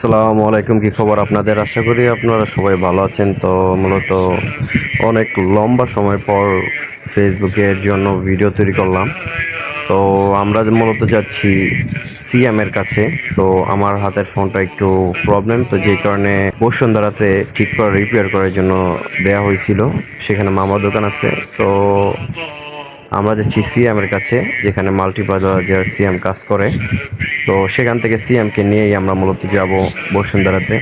আসসালামু আলাইকুম, কি খবর আপনাদের? আশা করি আপনারা সবাই ভালো আছেন। তো মূলত অনেক লম্বা সময় পর ফেসবুকের জন্য ভিডিও তৈরি করলাম। তো আমরা মূলত যাচ্ছি সিএমের কাছে। তো আমার হাতের ফোনটা একটু প্রবলেম তো যেই কারণে বসুন্ধরাতে ঠিক করে রিপেয়ার করার জন্য দেয়া হয়েছিল। সেখানে মামার দোকান আছে। তো আমরা যাচ্ছি সিএমের কাছে, যেখানে মাল্টিপ্লাজার সিএম কাজ করে। তো সেখান থেকে সিএমকে নিয়েই আমরা মূলত যাব বসুন্ধরাতে।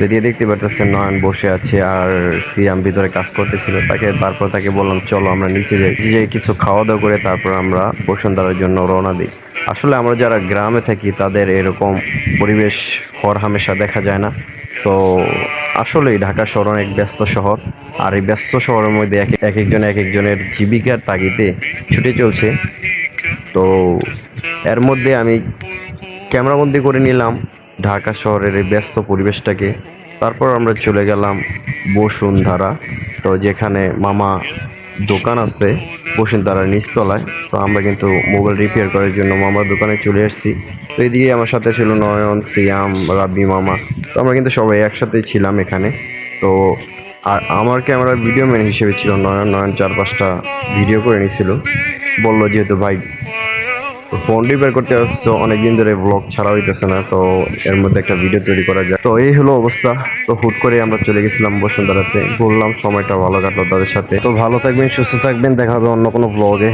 যদিও দেখতে পারতেছেন নয়ন বসে আছে আর সিএম ভিতরে কাজ করতেছিল। তাকে তারপর তাকে বললাম, চলো আমরা নিচে যাই। যাই কিছু খাওয়া দাওয়া করে তারপর আমরা বসুন্ধরার জন্য রওনা দিই। আসলে আমরা যারা গ্রামে থাকি, তাদের এরকম পরিবেশ হর হামেশা দেখা যায় না। তো আসলেই ঢাকা শহর এক ব্যস্ত শহর। আর এই ব্যস্ত শহরের মধ্যে এক এক একজন, এক একজনের জীবিকার তাগিদে ছুটে চলছে। তো এর মধ্যে আমি ক্যামেরাবন্দি করে নিলাম ঢাকা শহরের এই ব্যস্ত পরিবেশটাকে। তারপর আমরা চলে গেলাম বসুন্ধরা। তো যেখানে মামা দোকান আছে। বসুন্ধরার নিচতলায় তো আমরা কিন্তু মোবাইল রিপেয়ার করার জন্য মামার দোকানে চলে এসেছি তো এদিকে আমার সাথে ছিল নয়ন, সিয়াম, রাব্বি মামা। তো আমরা কিন্তু সবাই একসাথে ছিলাম এখানে। তো আর আমার ক্যামেরার ভিডিও ম্যান হিসেবে ছিল নয়ন। নয়ন চার পাঁচটা ভিডিও করে নিয়েছিল বলল, যেহেতু ভাই তো ফোন রিপেয়ার করতে আসছো অনেকদিন ধরে ব্লগ ছাড়া হইতেছে না, তো এর মধ্যে একটা ভিডিও তৈরি করা যায় তো এই হলো অবস্থা, তো হুট করে আমরা চলে গেছিলাম বসুন্ধরাতে। ঘুরলাম সময়টা ভালো কাটলো তাদের সাথে। তো ভালো থাকবেন, সুস্থ থাকবেন, দেখা হবে অন্য কোনো ব্লগে